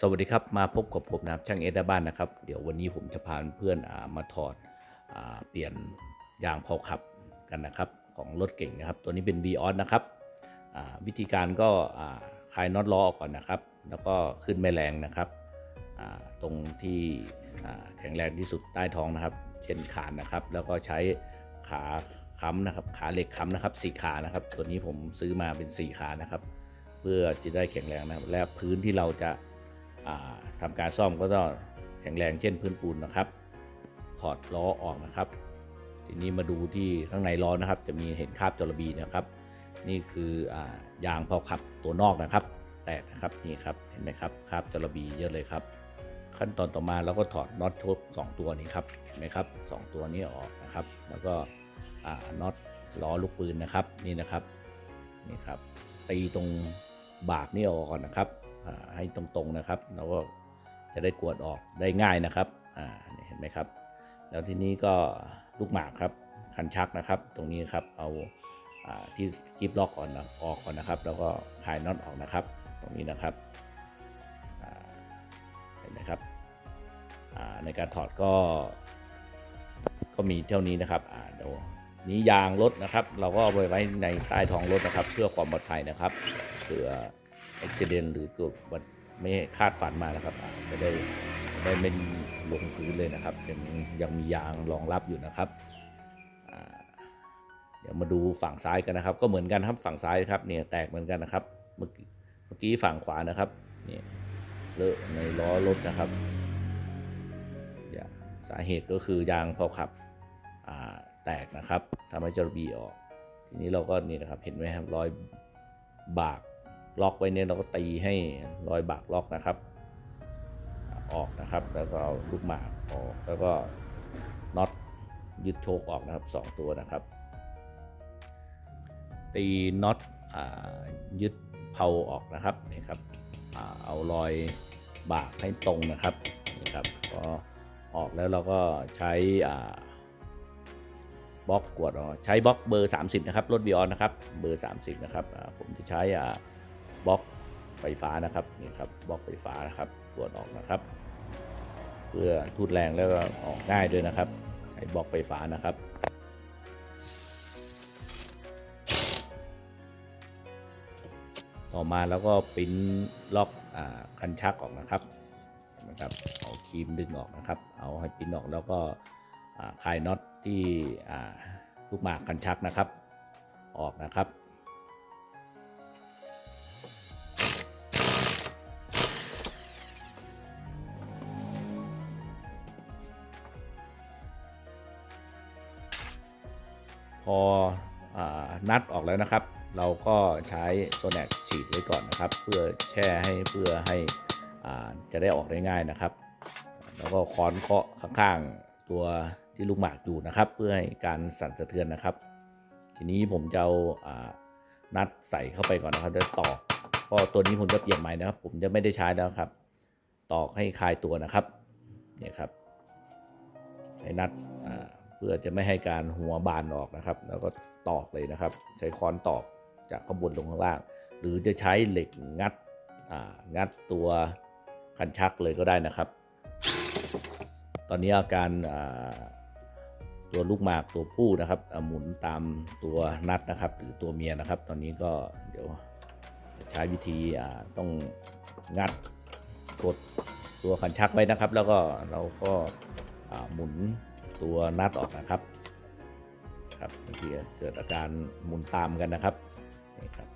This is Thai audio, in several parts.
สวัสดีครับ มาพบกับผมนะครับช่างเอสบ้านนะครับ เดี๋ยววันนี้ผมจะพาเพื่อนอมาถอดอเปลี่ยนยางเผาขับกันนะครับของรถเก่งนะครับ ตัวนี้เป็น v ีออสนะครับวิธีการก็คลายน็อตล้อออกก่อนนะครับ แล้วก็ขึ้นแม่แรงนะครับตรงที่แข็งแรงที่สุดใต้ท้องนะครับ เช่นขานนะครับ แล้วก็ใช้ขาค้ำนะครับขาเหล็กค้ำนะครับสี่ขานะครับ ตัวนี้ผมซื้อมาเป็นสี่ขานะครับ เพื่อจะได้แข็งแรงนะครับและพื้นที่เราจะ ทำการซ่อมก็ต้องแข็งแรงเช่นพื้นปูนนะครับ ถอดล้อออกนะครับ ทีนี้มาดูที่ข้างในล้อนะครับ จะมีเห็นคราบจระบีนะครับ นี่คืออยางเผาขับตัวนอกนะครับ แตกนะครับนี่ครับเห็นไหมครับคราบจระบีเยอะเลยครับ ขั้นตอนต่อมาเราก็ถอดน็อตโชคสองตัวนี้ครับเห็นไหมครับสองตัวนี้ออกนะครับ แล้วก็น็อตล้อลูกปืนนะครับนี่นะครับนี่ครับตีตรงบากนี่ออกก่อนนะครับ ให้ตรงๆนะครับแล้วก็จะได้กวดออกได้ง่ายนะครับอ่าเห็นไหมครับ แล้วทีนี้ก็ลูกหมากครับคันชักนะครับ ตรงนี้ครับเอาอที่กิบล็อกก่อนนะออกก่อนนะครับ แล้วก็คลายน็อตออกนะครับ ตรงนี้นะครับเห็นไหมครับในการถอดก็ ก็มีเท่านี้นะครับเดี๋ยวนี้ยางรถนะครับ เราก็เอาไปไว้ในใต้ท้องรถนะครับ เพื่อความปลอดภัยนะครับเผื่อ อุบิเหตุหรือเกิดบัไม่คาดฝันมานะครับ จะได้ได้ไม่ลงพื้นเลยนะครับ ยังยังมียางรองรับอยู่นะครับเดี๋ยวมาดูฝั่งซ้ายกันนะครับ ก็เหมือนกันครับฝั่งซ้ายครับเนี่ยแตกเหมือนกันนะครับ เมื่อกี้เมื่อกี้ฝั่งขวานะครับเนี่ยเลอะในล้อรถนะครับสาเหตุก็คือยางพอขับแตกนะครับทำให้จระบีออก ทีนี้เราก็นี่นะครับเห็นไหมครับรอยบาก ล็อกไว้เนี่ยเราก็ตีให้รอยบากล็อกนะครับ ออกนะครับ แล้วก็เอาลูกหมากออกแล้วก็น็อตยึดโชคออกนะครับสองตัวนะครับ ตีน็อตยึดเผาออกนะครับนี่ครับอเอารอยบากให้ตรงนะครับนี่ครับก็ออกแล้วเราก็ใช้บล็อกกวดออกใช้บล็อกเบอร์ 30 นะครับรถบีออนนะครับเบอร์ 30 นะครับผมจะใช้ บล็อกไฟฟ้านะครับนี่ครับบล็อกไฟฟ้านะครับตรวจออกนะครับ เพื่อทูดแรงแล้วก็ออกง่ายด้วยนะครับ ใช้บล็อกไฟฟ้านะครับต่อมาแล้วก็ปริ้นล็อกอคันชักออกนะครับนะครับเอาครีมดึงออกนะครับ เอาให้ปริ้นออกแล้วก็คลายน็อตที่ลูกหมากคันชักนะครับ ออกนะครับ ออนัดออกแล้วนะครับ เราก็ใช้โซแนกฉีดไว้ก่อนนะครับ เพื่อแช่ให้เพื่อให้จะได้ออกได้ง่ายนะครับ แล้วก็ค้อนเคาะข้างๆตัวที่ลูกหมากอยู่นะครับ เพื่อให้การสั่นสะเทือนนะครับ ทีนี้ผมจะเอาอานัดใส่เข้าไปก่อนนะครับจะตอกเพราะตัวนี้ผมจะเปลี่ยนใหม่นะครับ ผมจะไม่ได้ใช้แล้วครับ ตอกให้คลายตัวนะครับเนี่ยครับใช้นัดอ่า เพื่อจะไม่ให้การหัวบานออกนะครับ แล้วก็ตอกเลยนะครับ ใช้ค้อนตอกจากข้างบนลงข้างล่าง หรือจะใช้เหล็กงัดงัดตัวคันชักเลยก็ได้นะครับ ตอนนี้อาการตัวลูกหมากตัวผู้นะครับหมุนตามตัวนัดนะครับ หรือตัวเมียนะครับ ตอนนี้ก็เดี๋ยวใช้วิธีต้องงัดกดตัวคันชักไว้นะครับ แล้วก็เราก็หมุน ตัวนัดออกนะครับ ครับบางทีเกิดอาการหมุนตามกันนะครับนี่ครับ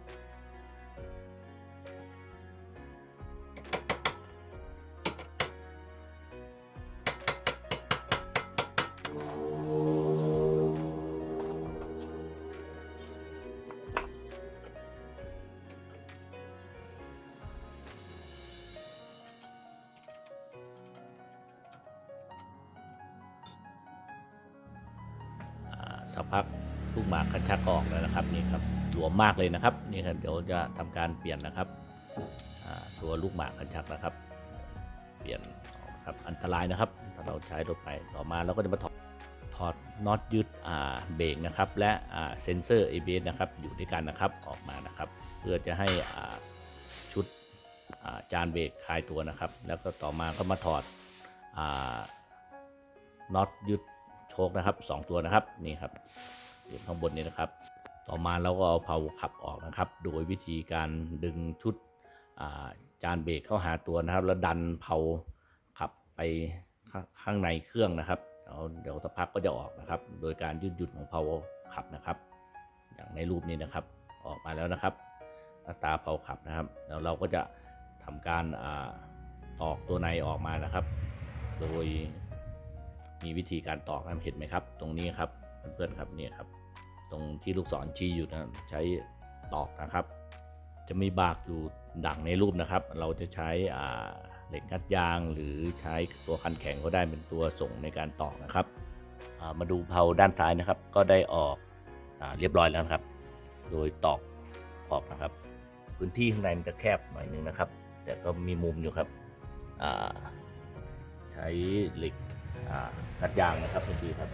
สักพักลูกหมากคันชักออกแล้วนะครับนี่ครับหลวมมากเลยนะครับนี่ครับเดี๋ยวจะทำการเปลี่ยนนะครับตัวลูกหมากคันชักนะครับ เปลี่ยนออกนะครับอันตรายนะครับถ้าเราใช้รถไปต่อมาเราก็จะมาถอดถอดน็อตยึดเบรกนะครับ และเซนเซอร์ ABS นะครับอยู่ด้วยกันนะครับออกมานะครับ เพื่อจะให้ชุดาจานเบรกคลายตัวนะครับ แล้วก็ต่อมาก็มาถอดอน็อตยึด โชคนะครับสองตัวนะครับนี่ครับอยู่ข้างบนนี้นะครับ ต่อมาเราก็เอาเพลาขับออกนะครับ โดยวิธีการดึงชุดจานเบรกเข้าหาตัวนะครับ แล้วดันเพลาขับไปข้างในเครื่องนะครับเดี๋ยวสักพักก็จะออกนะครับ โดยการยืดหยุ่นของเพลาขับนะครับ อย่างในรูปนี้นะครับออกมาแล้วนะครับหน้าตาเพลาขับนะครับ แล้วเราก็จะทำการตอกตัวในออกมานะครับ โดย มีวิธีการตอกนะเห็นไหมครับ ตรงนี้ครับเพื่อนๆครับเนี่ยครับ ตรงที่ลูกศรชี้อยู่นะใช้ตอกนะครับ จะมีบากอยู่ดังในรูปนะครับ เราจะใช้เหล็กงัดยาง หรือใช้ตัวคันแข็งก็ได้เป็นตัวส่งในการตอกนะครับามาดูเพลาด้านซ้ายนะครับ ก็ได้ออกอเรียบร้อยแล้วครับ โดยตอกออกนะครับ พื้นที่ข้างในมันจะแคบหน่อยนึงนะครับ แต่ก็มีมุมอยู่ครับใช้เหล็ก อ่างัดยางนะครับทุกทีครับ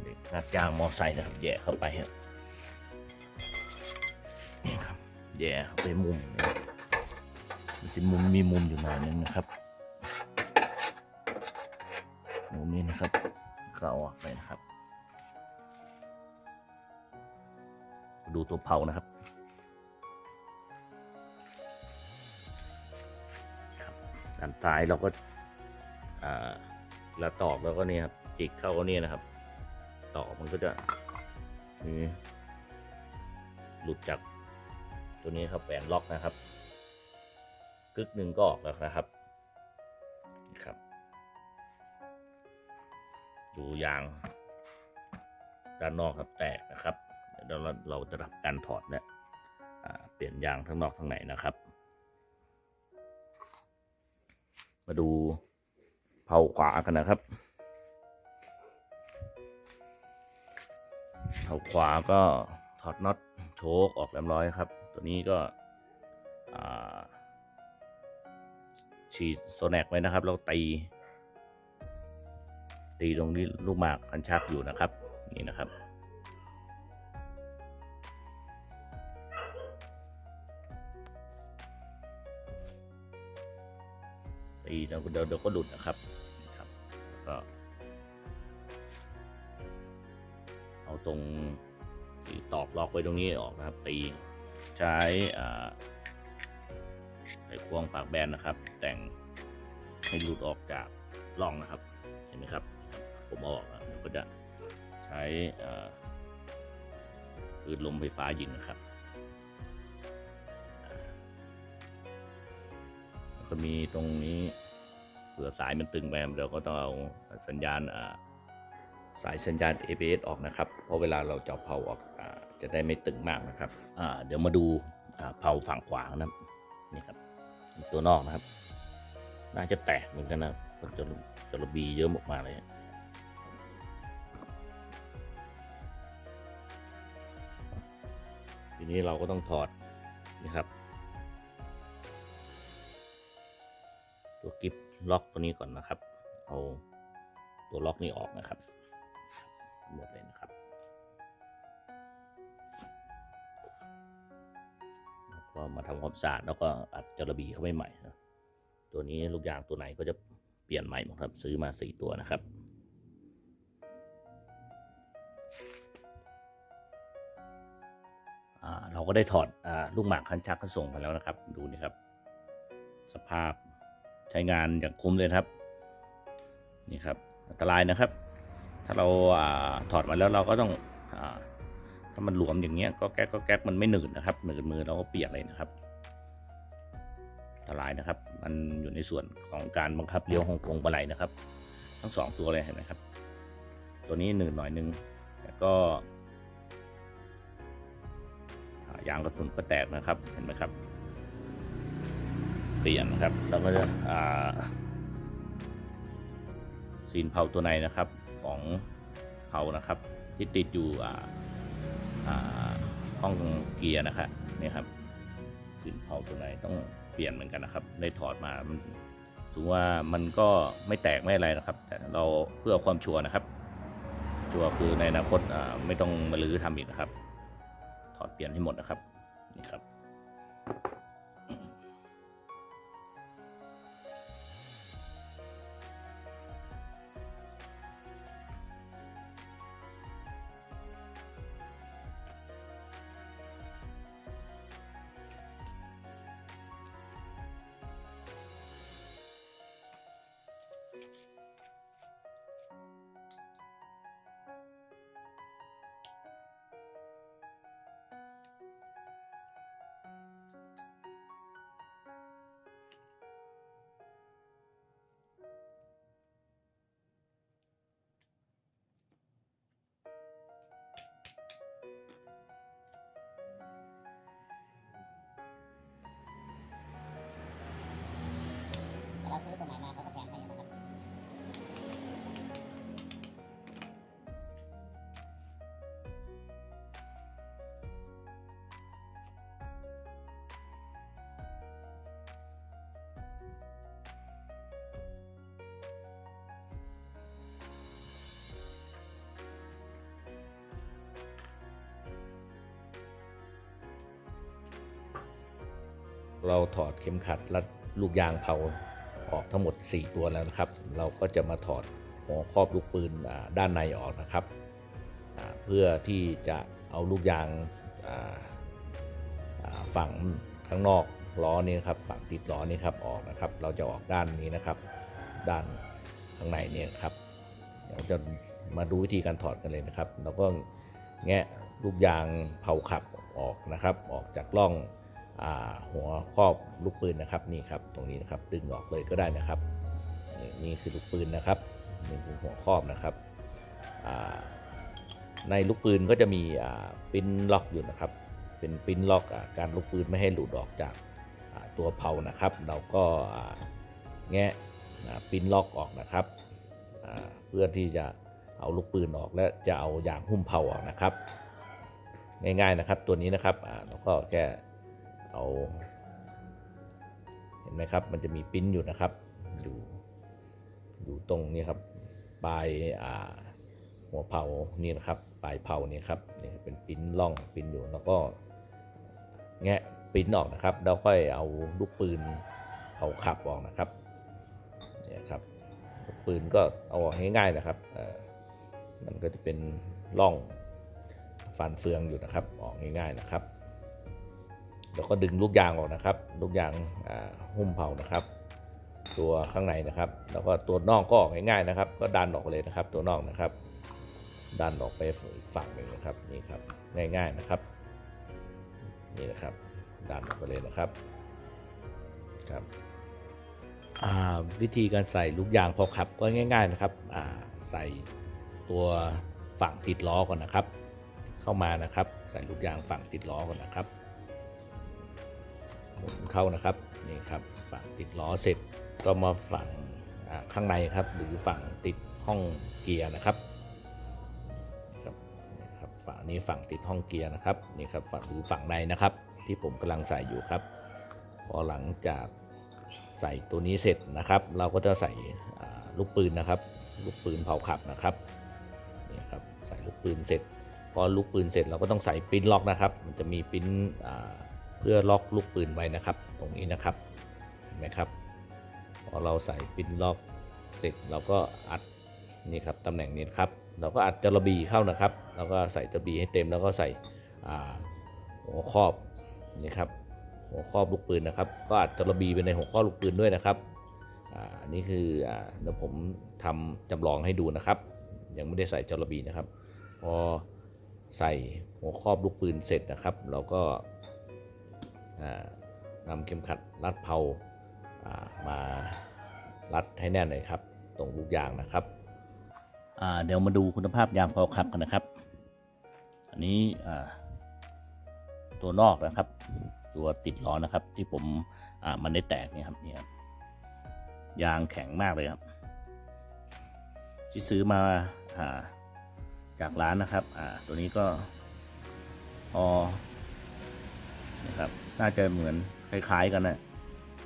เหล็กงัดยางมอไซค์นะครับแย่เข้าไปครับนี่ครับแย่เข้าไปมุมมันจะมุมมีมุมอยู่หน่อยนึงนะครับมุมนี้นะครับก็อออกไปนะครับ ดูตัวเผานะครับครับด้านซ้ายเราก็ อ่าแล้วตอกแล้วก็นี่ครับจิกเข้าก็นี่นะครับต่อมันก็จะมีหลุดจากตัวนี้ครับแหวนล็อกนะครับ กึกหนึ่งก็ออกแล้วนะครับนี่ครับ ดูยางด้านนอกครับแตกนะครับเดี๋ยวเราเราจะรับการถอดเนี่ยเปลี่ยนยางทั้งนอกทั้งในนะครับ มาดู เผาขวากันนะครับเผาขวาก็ถอดน็อตโชคออกเรียบร้อยครับ ตัวนี้ก็ฉีดโซแนกไว้นะครับแล้วตี ตีตรงนี้ลูกหมากคันชักอยู่นะครับ นี่นะครับ ตีเดี๋ยวเดี๋ยวก็หลุดนะครับครับแล้วก็เอาตรงที่ตอกล็อกไว้ตรงนี้ออกนะครับ ตีใช้อ่าไขควงปากแบนนะครับ แต่งให้หลุดออกจากร่องนะครับ เห็นไหมครับ ผมออกแล้วก็จะใช้ปืนลมไฟฟ้ายิงนะครับ แล้วก็มีตรงนี้เผื่อสายมันตึงไปเราก็ต้องเอาสัญญาณสายสัญญาณ ABS ออกนะครับ เพราะเวลาเราจะเอาเผาออกอจะได้ไม่ตึงมากนะครับเดี๋ยวมาดูเผาฝั่งขวานะนี่ครับตัวนอกนะครับ น่าจะแตกเหมือนกันนะเพราะจะจะระบีเยอะออกมาเลยทีนี้เราก็ต้องถอดนี่ครับ ตัวกิฟล็อกตัวนี้ก่อนนะครับ เอาตัวล็อกนี้ออกนะครับ หมดเลยนะครับ แล้วก็มาทำความสะอาดแล้วก็อัดจระบีเข้าไปใหม่นะตัวนี้ลูกยางตัวไหนก็จะเปลี่ยนใหม่หมดครับ ซื้อมาสี่ตัวนะครับอ่าเราก็ได้ถอดอาลูกหมากคันชักก็ส่งมาแล้วนะครับ ดูนี่ครับ สภาพ ใช้งานอย่างคุ้มเลยครับ นี่ครับ อันตรายนะครับ ถ้าเราอาถอดมาแล้วเราก็ต้องอาถ้ามันหลวมอย่างเงี้ยก็แก๊กก็แก๊กมันไม่หนืดนะครับหนืดมือเราก็เปียกเลยนะครับอันตรายนะครับ มันอยู่ในส่วนของการบังคับเลี้ยวของพวงมาลัยนะครับ ทั้งสองตัวเลยเห็นไหมครับ ตัวนี้หนืดหน่อยนึงแต่ก็ยางกระสุนก็แตกนะครับเห็นไหมครับ เปลี่ยนนะครับ แล้วก็จะซีนเผาตัวในนะครับของเผานะครับ ที่ติดอยู่ห้องเกียร์นะครับนี่ครับซีนเผาตัวในต้องเปลี่ยนเหมือนกันนะครับ ได้ถอดมามันถือว่ามันก็ไม่แตกไม่อะไรนะครับ แต่เราเพื่อความชัวร์นะครับ ชัวร์คือในอนาคตไม่ต้องมาลื้อทำอีกนะครับ ถอดเปลี่ยนให้หมดนะครับนี่ครับาซื้อตัวไหนมาเก็แถมให้นะครับเราถอดเข็มขัดรัดลูกยางเผา ออกทั้งหมด 4 ตัวแล้วนะครับ เราก็จะมาถอดหัวครอบลูกปืนด้านในออกนะครับ เพื่อที่จะเอาลูกยางฝั่งข้างนอกล้อนี้นะครับฝั่งติดล้อนี้ครับออกนะครับ เราจะออกด้านนี้นะครับ ด้านข้างในเนี่ยครับเดี๋ยวจะมาดูวิธีการถอดกันเลยนะครับ เราก็แงะลูกยางเผาขับออกนะครับ ออกจากร่อง หัวครอบลูกปืนนะครับนี่ครับตรงนี้นะครับดึงออกเลยก็ได้นะครับนี่นี่คือลูกปืนนะครับนี่คือหัวครอบนะครับในลูกปืนก็จะมีปิ้นล็อกอยู่นะครับ เป็นปิ้นล็อกอการลูกปืนไม่ให้หลุดออกจากตัวเผานะครับ เราก็แงะปิ้นล็อกออกนะครับเพื่อที่จะเอาลูกปืนออกและจะเอายางหุ้มเผาออกนะครับ ง่ายๆนะครับตัวนี้นะครับเราก็แค่ เอาเห็นไหมครับ มันจะมีปิ้นอยู่นะครับ อยู่อยู่ตรงนี้ครับปลายอ่าหัวเผานี่นะครับปลายเผานี่ครับนี่เป็นปิ้นล่องปิ้นอยู่แล้วก็แงะปิ้นออกนะครับแล้วค่อยเอาลูกปืนเผาขับออกนะครับเนี่ยครับปืนก็เอาออกง่ายๆนะครับมันก็จะเป็นร่องฟันเฟืองอยู่นะครับออกง่ายๆนะครับ แล้วก็ดึงลูกยางออกนะครับ ลูกยางหุ้มเผานะครับ ตัวข้างในนะครับ แล้วก็ตัวนอกก็ออกง่ายๆนะครับ ก็ดันออกเลยนะครับ ตัวนอกนะครับ ดันออกไปอีกฝั่งหนึ่งนะครับนี่ครับง่ายๆนะครับนี่นะครับดันออกไปเลยนะครับครับวิธีการใส่ลูกยางพอขับก็ง่าย ๆนะครับใส่ตัวฝั่งติดล้อก่อนนะครับ เข้ามานะครับ ใส่ลูกยางฝั่งติดล้อก่อนนะครับ หมุนเข้านะครับนี่ครับฝั่งติดล้อเสร็จก็มาฝั่งข้างในครับ หรือฝั่งติดห้องเกียร์นะครับครับนี่ครับฝั่งนี้ฝั่งติดห้องเกียร์นะครับนี่ครับฝั่งหรือฝั่งในนะครับ ที่ผมกำลังใส่อยู่ครับ พอหลังจากใส่ตัวนี้เสร็จนะครับ เราก็จะใส่ลูกปืนนะครับ ลูกปืนเผาขับนะครับนี่ครับใส่ลูกปืนเสร็จ พอลูกปืนเสร็จเราก็ต้องใส่ปิ้นล็อกนะครับ มันจะมีปิ้นอ่า เพื่อล็อกลูกปืนไว้นะครับ ตรงนี้นะครับเห็นไหมครับพอเราใส่ปิ้นล็อกเสร็จเราก็อัดนี่ครับตำแหน่งนี้นครับ เราก็อัดจระบีเข้านะครับแล้วก็ใส่จระบีให้เต็มแล้วก็ใส่หัวครอบนี่ครับหัวครอบลูกปืนนะครับ ก็อาจจระบีไปในหัวครอบลูกปืนด้วยนะครับอันนี้คือเดี๋ยวผมทำจำลองให้ดูนะครับ ยังไม่ได้ใส่จระบีนะครับ พอใส่หัวครอบลูกปืนเสร็จนะครับ เราก็ นำเข็มขัดรัดเพลาามารัดให้แน่นเลยครับ ตรงลูกยางนะครับเดี๋ยวมาดูคุณภาพยางพอขับกันนะครับ อันนี้ตัวนอกนะครับ ตัวติดล้อนะครับ ที่ผมมันได้แตกนี่ครับนี่ยครับยางแข็งมากเลยครับ ที่ซื้อมาอาจากร้านนะครับตัวนี้ก็พอนะครับ น่าจะเหมือนคล้ายๆกันนะ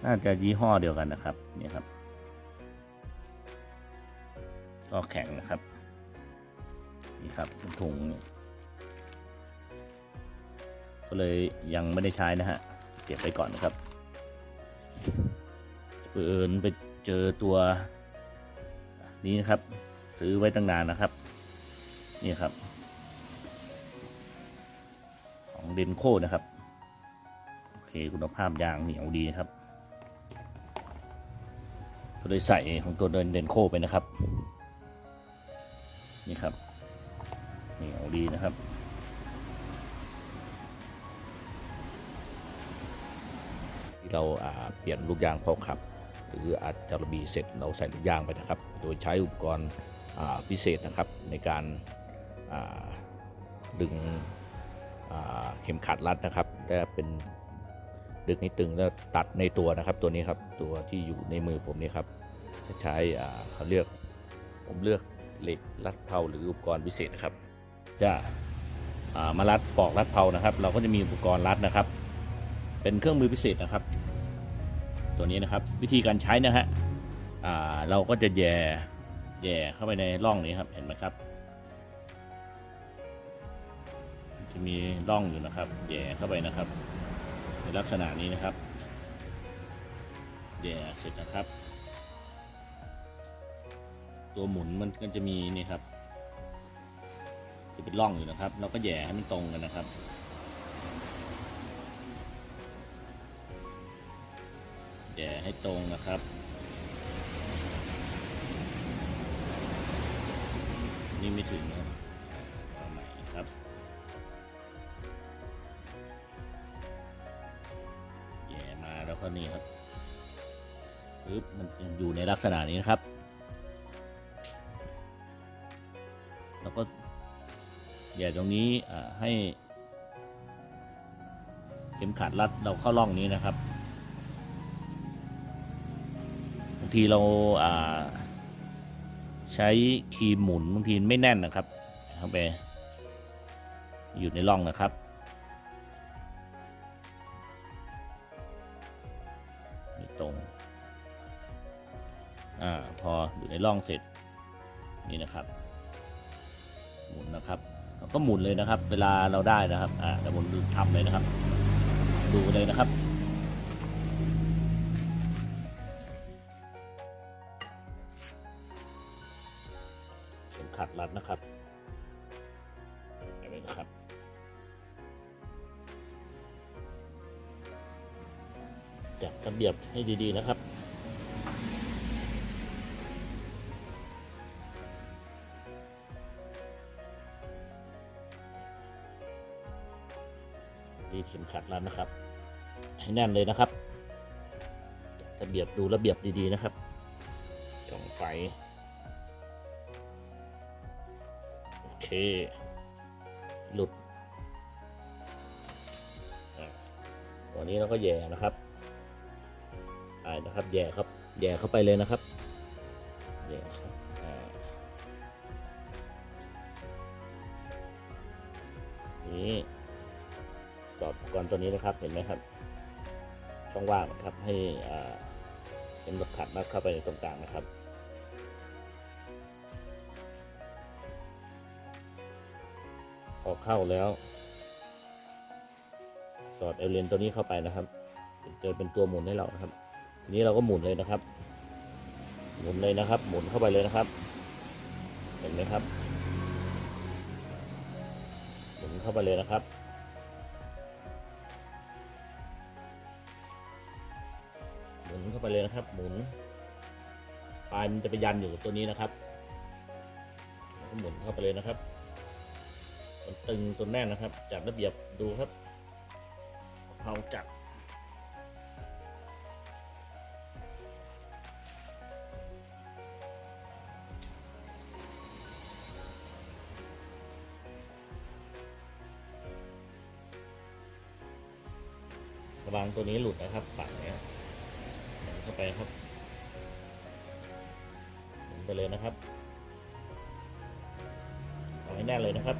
น่าจะยี่ห้อเดียวกันนะครับนี่ครับ ก็แข็งนะครับ นี่ครับถุงก็เลยยังไม่ได้ใช้นะฮะเก็บไปก่อนนะครับเปินไปเจอตัวนี้นะครับ ซื้อไว้ตั้งนานนะครับ นี่ครับ ของเดนโคนะครับ เคคุณภาพยางเหนียวดีนะครับก็เลยใส่ของตัวเดินเดนโคไปนะครับ นี่ครับเหนียวดีนะครับที่เราาเปลี่ยนลูกยางพอขับ หรืออาจจะระบีเสร็จเราใส่ลูกยางไปนะครับ โดยใช้อุปกรณ์พิเศษนะครับในการาดึงเข็มขัดรัดนะครับและเป็น ดึงให้ตึงแล้วตัดในตัวนะครับตัวนี้ครับตัวที่อยู่ในมือผมนี่ครับจะใช้เขาเรียกผมเลือกเหล็กรัดเพลาหรืออุปกรณ์พิเศษนะครับ จะามารัดปอกรัดเพลานะครับ เราก็จะมีอุปกรณ์รัดนะครับ เป็นเครื่องมือพิเศษนะครับ ตัวนี้นะครับวิธีการใช้นะฮะเราก็จะแย่แย่เข้าไปในร่องนี้ครับเห็นไหมครับจะมีร่องอยู่นะครับ แย่เข้าไปนะครับ ลักษณะนี้นะครับแย่เสร็จนะครับ ตัวหมุนมันก็จะมีนี่ครับ จะเป็นร่องอยู่นะครับ เราก็แย่ให้มันตรงกันนะครับแย่ให้ตรงนะครับนี่ไม่ถึงนะครับ ก็นี่ครับปึ๊บมันยังอยู่ในลักษณะนี้นะครับ แล้วก็แย่ตรงนี้ให้ เข็มขัดรัดเราเข้าร่องนี้นะครับบางทีเราาใช้ครีมหมุนบางทีไม่แน่นนะครับเข้าไปอยู่ในร่องนะครับ ร่องเสร็จนี่นะครับ หมุนนะครับก็หมุนเลยนะครับ เวลาเราได้นะครับอ่าเดี๋ยวผมดูทำเลยนะครับ ดูเลยนะครับเข็มขัดรัดนะครับไปเลยนะครับจัดระเบียบให้ดีๆนะครับ ให้แน่นเลยนะครับระเบียบดูระเบียบดีๆนะครับช่องไฟโอเค หลุดตัวนี้เราก็แย่นะครับอ่านะครับแย่ครับแย่เข้าไปเลยนะครับแย่ครับอ่านี่สอดอุปกรณ์ตัวนี้นะครับเห็นไหมครับ ช่องว่างนะครับ ให้เป็นรถขัดมัดเข้าไปในตรงกลางนะครับพอเข้าแล้ว สอดเอลเลนตัวนี้เข้าไปนะครับจะเป็นตัวหมุนให้เรานะครับ ทีนี้เราก็หมุนเลยนะครับ หมุนเลยนะครับ หมุนเข้าไปเลยนะครับ เห็นไหมครับ หมุนเข้าไปเลยนะครับ มุนเข้าไปเลยนะครับ หมุนปลายมันจะไปยันอยู่กับตัวนี้นะครับแล้วก็หมุนเข้าไปเลยนะครับมันตึงตัวแน่นนะครับ จัดระเบียบดูครับเราจัดระวังตัวนี้หลุดนะครับปัดเนี้ย เข้าไปครับหมุนไปเลยนะครับเอาให้แน่นเลยนะครับ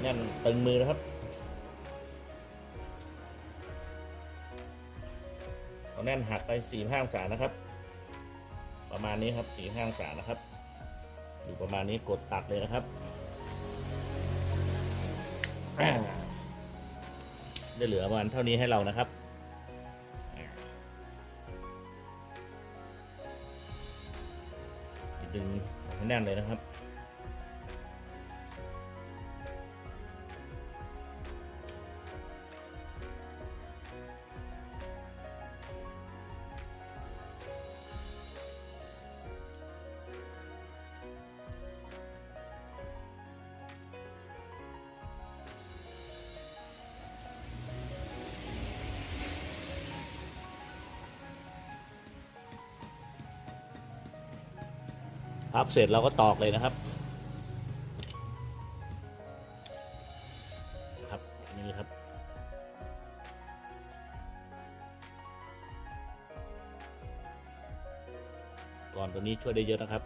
แน่นตึงมือนะครับเอาแน่นหักไปสี่ห้าองศานะครับ ประมาณนี้ครับสี่ห้าองศานะครับ อยู่ประมาณนี้กดตัดเลยนะครับอ่าได้เหลือประมาณเท่านี้ให้เรานะครับ แน่นเลยนะครับ พับเสร็จเราก็ตอกเลยนะครับครับนี่ครับ ก่อนตัวนี้ช่วยได้เยอะนะครับ